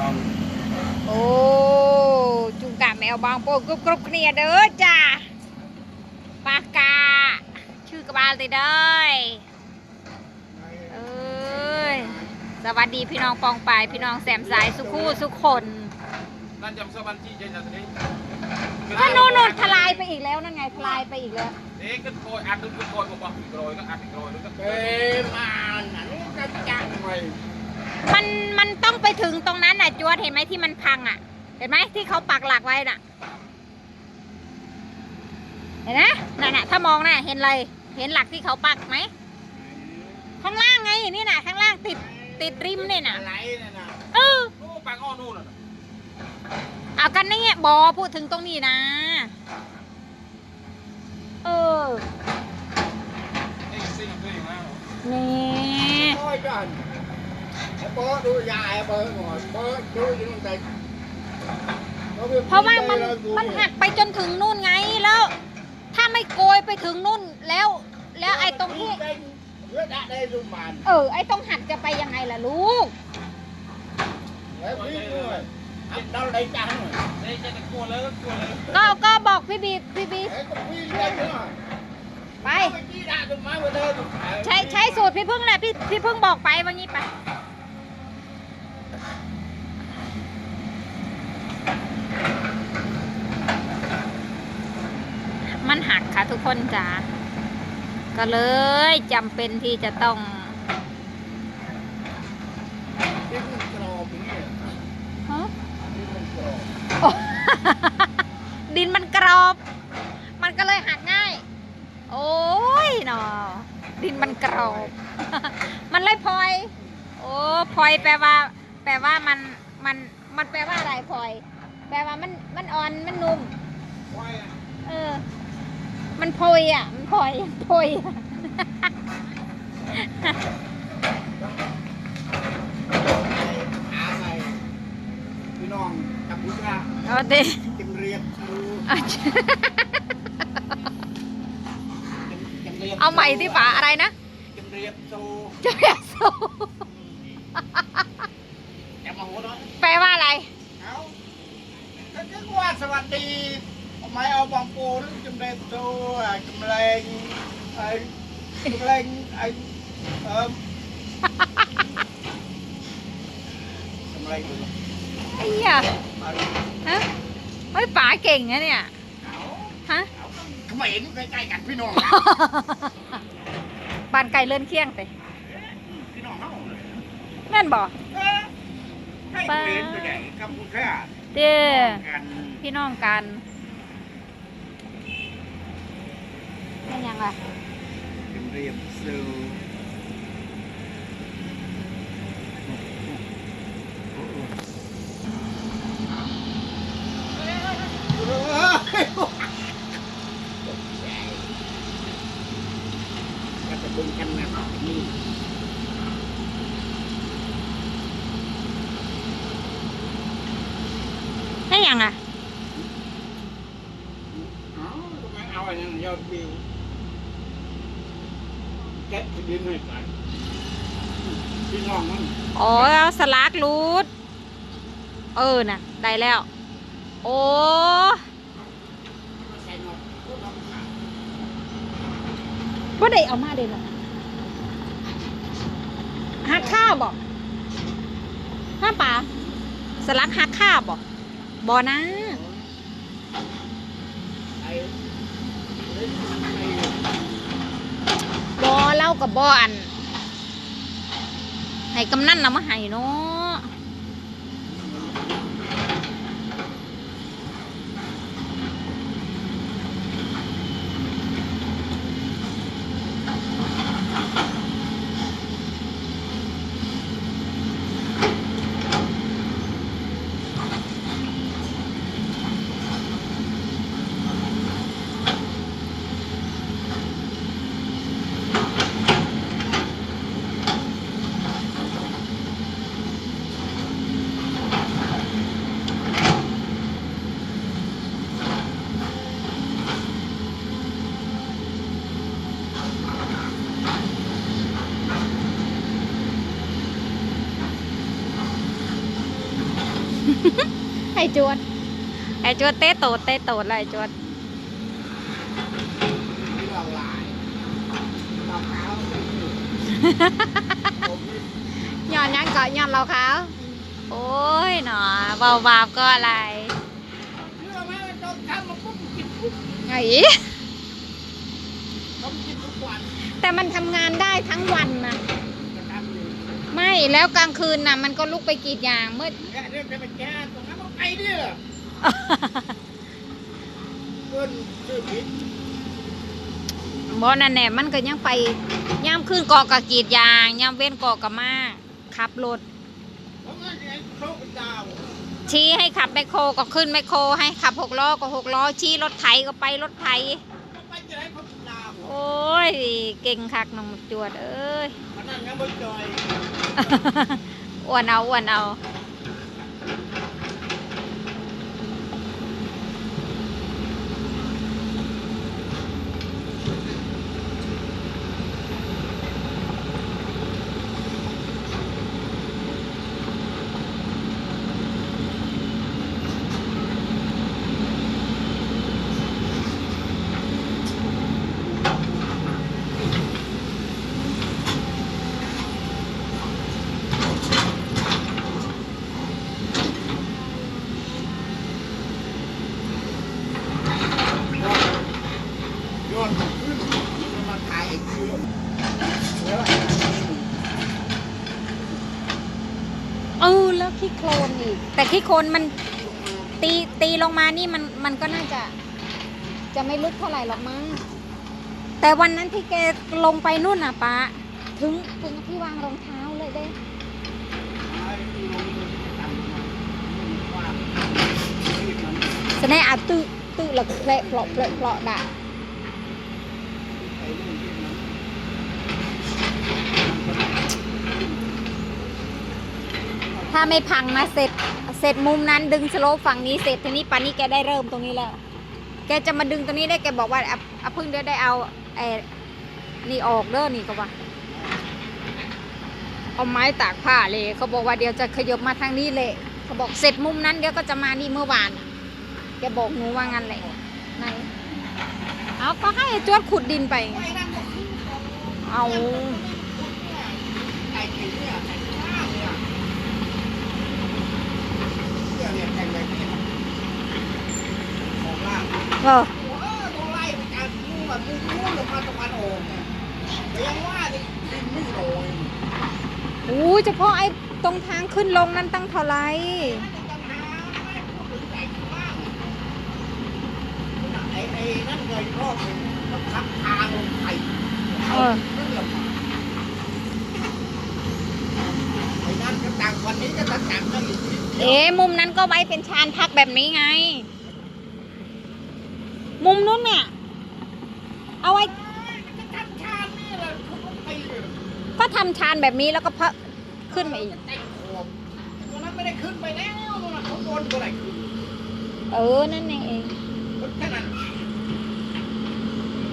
น้องโอ้จุงกะแมวบางโปกรุบกรุบเคลียร์เด้อจ้าปากกา ชื่อกระบาลติเด้อยเอ้ยสวัสดีพี่น้องปองปายพี่น้องแสมสายสุขูสุขคนนั่นจำสวรรค์ที่เจนจะนี้ก็นู่นนู่นทลายไปอีกแล้วนั่นไงทลายไปอีกแล้วเอ๊ะก็โกยอัดดูก็โกยบอกบอกโกยก็อัดโกยแล้วก็เอ้มาหนังจะจังไหม มันมันต้องไปถึงตรงนั้นน่ะจวดเห็นไหมที่มันพังอะ เห็นไหมที่เขาปักหลักไว้น่ะ เห็นไหมนั่นน่ะถ้ามองน่ะเห็นเลย เห็นหลักที่เขาปักไหมข้างล่างไงนี่น่ะ ข้างล่างติดติดริมนี่น่ะอะไรเนี่ยนะเออนู่นปากอ้อนู่นน่ะเอากันนี่บอพูดถึงตรงนี้นะ เออเอ๊ะสิ่งที่มานี่ โอ้ยจันไอ้ เปิดดูยายเปิดหน่อยเปิดดูยังไงเพราะว่ามันมันหักไปจนถึงนู่นไงแล้ว ถ้าไม่โกยไปถึงนู่นแล้ว แล้วไอ้ตรงที่เลือดได้ดูมันเออไอ้ตรงหักจะไปยังไงล่ะลูกแล้วพี่เลยอันเราได้จังเลยเอ๊ะจะโกยเลยโกยเลยก็ก็บอกพี่บีพี่บีไอ้ก็พี่ได้เนาะไปไปที่ได้ดูมาวันเดิมใช้ใช้สูตรพี่พึ่งแหละพี่พี่พึ่งบอกไปว่างี้ไป มันหักค่ะทุกคนจ้าก็เลยจำเป็นที่จะต้องที่มันกรอบอย่างนี้ฮะที่มันกรอบโอ้ดินมันกรอบ มันก็เลยหักง่าย โอ้ยเนาะดินมันกรอบ มันเลยพลอย โอ้พลอยแปลว่า แปลว่ามัน มัน มันแปลว่าอะไรพลอย แปลว่ามัน มันอ่อน มันนุ่มไว้อะเออ มันพลอยอะ มันพลอยพลอยอะอาใส่พี่น้องกัมพูชาเอาดิจิมเรียบดูเอาจิมเรียบเอาใหม่ที่ฝาอะไรนะจิมเรียบโซจะเรียกสู้จะมาหัวเราะแปลว่าอะไร เอาก็นึกว่าสวัสดี ไม้เอาบองปูนจิมเรียบโซอะจิมเลงไอ้จิมเลงไอ้เอิ่มจิมเลงดูไอ้เหี้ยาฮะเฮ้ป๋าเก่งนะเนี่ยฮะเอาทำไมเห็นใกล้ๆกันพี่น้องบานไก่เลื่อนเคียงไปพี่น้องเฮาแม่นบอกให้เป็นไปไหนกัมพูชาเด้อกันพี่น้องกัน เป็นยังไงจิมเรียบโซก็จะบึงกันนะนี่ใแกะที่ดินให้กันพี่น้องมันอ๋อเอาสลักรูด เออน่ะ ได้แล้ว โอ้ใส่หนวดพวกเราขาดว่าได้เอามาเด่นหักข้าวบอกห้าป่าสลักหักข้าวบอกบอนะไอ้เล่นไอ้ บอเล่า กับบออันให้กำนันเรามาให้เนาะ อ้จวด ไอ้จวดเต้โตดเต้โตดเลยไอ้จวดมีหลากหลายดอกขาวผมย้อนยังเกาะย้อนเราเขาโอ้ยหนอเบาบาปก็อะไรเชื่อไหมว่าตอนทำมาปุ๊บกินปุ๊บไอ้ต้องกินทุกวัน แต่มันทำงานได้ทั้งวันนะจะทำอยู่ ไม่แล้วกลางคืนน่ะมันก็ลุกไปกรีดยางมืดแค่เรื่องจะไปแก้ตรงนั้นต้องไปเนี่ยเพื่อนชื่อผิดบ่นั่นแน่มันก็ยังไปย่ามขึ้นเกาะกับกรีดยางย่ามเว้นเกาะกับมาขับรถเพราะงั้นไอ้โชคเป็นดาวชี้ให้ขับแมคโครก็ขึ้นแมคโครให้ขับหกล้อก็หกล้อชี้รถไถก็ไปรถไถต้องไปจะให้เขาเป็นดาวโอ้ยเก่งคักน้องหมดจวดเอ้ย มันนั่นยังไม่จอย อ้วนเอาอ้วนเอา ยอดขึ้นมันมาถ่ายอีกทีแล้ว เออแล้ว ขี้โคลนอีก แต่ขี้โคลนมันตีตีลงมานี่มันมันก็น่าจะ จะไม่ลึกเท่าไหร่หรอกมั้ง แต่วันนั้นที่แกลงไปนู่นน่ะป้าถึงถึงที่วางรองเท้าเลยเด้สนอาตึตึละเพลเพลาะเพลาะเพลาะด่า ถ้าไม่พังนะเสร็จเสร็จมุมนั้นดึงสโลปฝั่งนี้เสร็จทีนี้ปานี้แกได้เริ่มตรงนี้แล้ว แกจะมาดึงตรงนี้ได้แกบอกว่าอะอะเพิ่งเดี๋ยวได้เอาไอ้นี่ออกเด้อนี่ก็ว่าเอาไม้ตากผ้าเลยเขาบอกว่าเดี๋ยวจะขยบมาทางนี้เลยเขาบอกเสร็จมุมนั้นเดี๋ยวก็จะมานี่เมื่อวานแกบอกหนูว่างั้นแหละไหนเอาก็ให้จวดขุดดินไป เอา ไอ้กินเนี่ยไอ้ข้าวเนี่ยเนี่ยเนี่ยแข่งแบบนี้ของ ล่างเออโอ้ต้องไล่ไปการมุ่งแบบมุ่งมุ่งลงมาตะวันออกเนี่ยแต่ยังว่าดิดินไม่โรยอู้เฉพาะไอ้ตรงทางขึ้นลงนั้นตั้งเท่าไหร่ไอ้ไอ้นั่นเลยรอบหนึ่งต้องทับทางลงไปเออนั่นแหละไอ้นั่นก็ต่างวันนี้ก็ต่างกันนั่นอีกนิดเดียวเอ๊ะมุมนั้นก็ไว้เป็นชานพักแบบนี้ไง มุมนู้นเนี่ยเอาไว้ทำชาตินี่แหละเขาก็ตีเลยก็ทำชานแบบนี้แล้วก็พะขึ้นมาอีก แต่งขอบตัวนั้นไม่ได้ขึ้นไปแล้วตัวนั้นเขาโดนตัวไหนขึ้นเออ นั่นเอง แค่นั้น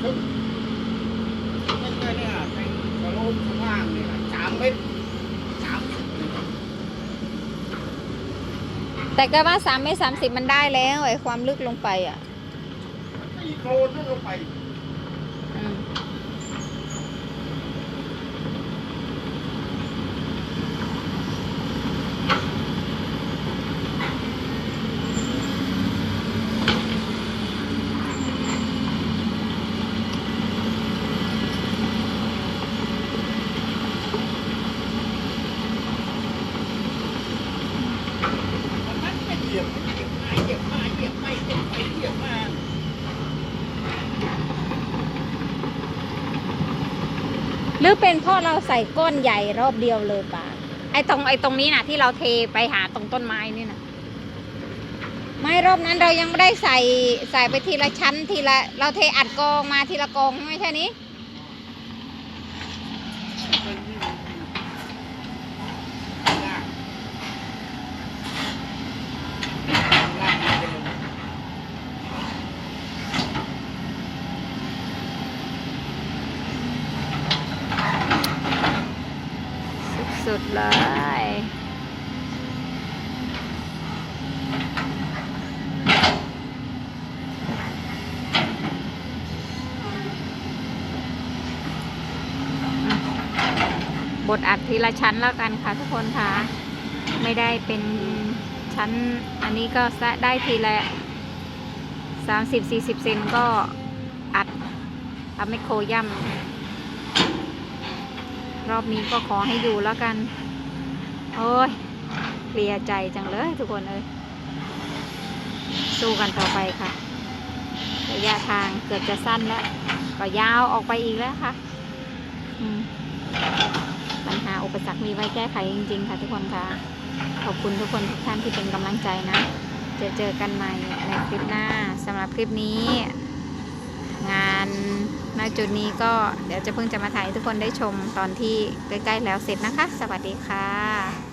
ขึ้นไม่ใช่เนี่ยในกระโหลกข้างล่างเนี่ยสามเมตรสามสิบแต่ก็ว่าสามเมตรสามสิบมันได้แล้วไอ้ความลึกลงไปอะตี โคลนลงไป อืมมันไม่เหยียบเหยียบมาเหยียบมาเหยียบไปเหยียบไปเหยียบมา ห รือเป็นเพราะเราใส่ก้อนใหญ่รอบเดียวเลยป่ะไอ้ตรงไอ้ตรงนี้นะที่เราเทไปหาตรงต้นไม้นี่นะไม่รอบนั้นเรายังไม่ได้ใส่ใส่ไปทีละชั้นทีละเราเทอัดกองมาทีละกองไม่ใช่นี้ ดเลยบทอัดทีละชั้นแล้วกันค่ะทุกคนคะไม่ได้เป็นชั้น อันนี้ก็ได้ทีละสสสามิบสี่สิบเซนก็อัดอัาไมโครย่ำ รอบนี้ก็ขอให้อยู่แล้วกัน โอ้ยเคลียใจจังเลยทุกคนเอ้ยสู้กันต่อไปค่ะ ระยะทางเกือบจะสั้นแล้ว ก็ยาวออกไปอีกแล้วค่ะปัญหาอุปสรรคมีไว้แก้ไขจริง ๆ ค่ะทุกคนค่ะ ขอบคุณทุกคนทุกท่านที่เป็นกำลังใจนะ เจอเจอกันใหม่ในคลิปหน้าสำหรับคลิปนี้ การณจุดนี้ก็เดี๋ยวจะเพิ่งจะมาถ่ายให้ทุกคนได้ชมตอนที่ใกล้ๆแล้วเสร็จนะคะ สวัสดีค่ะ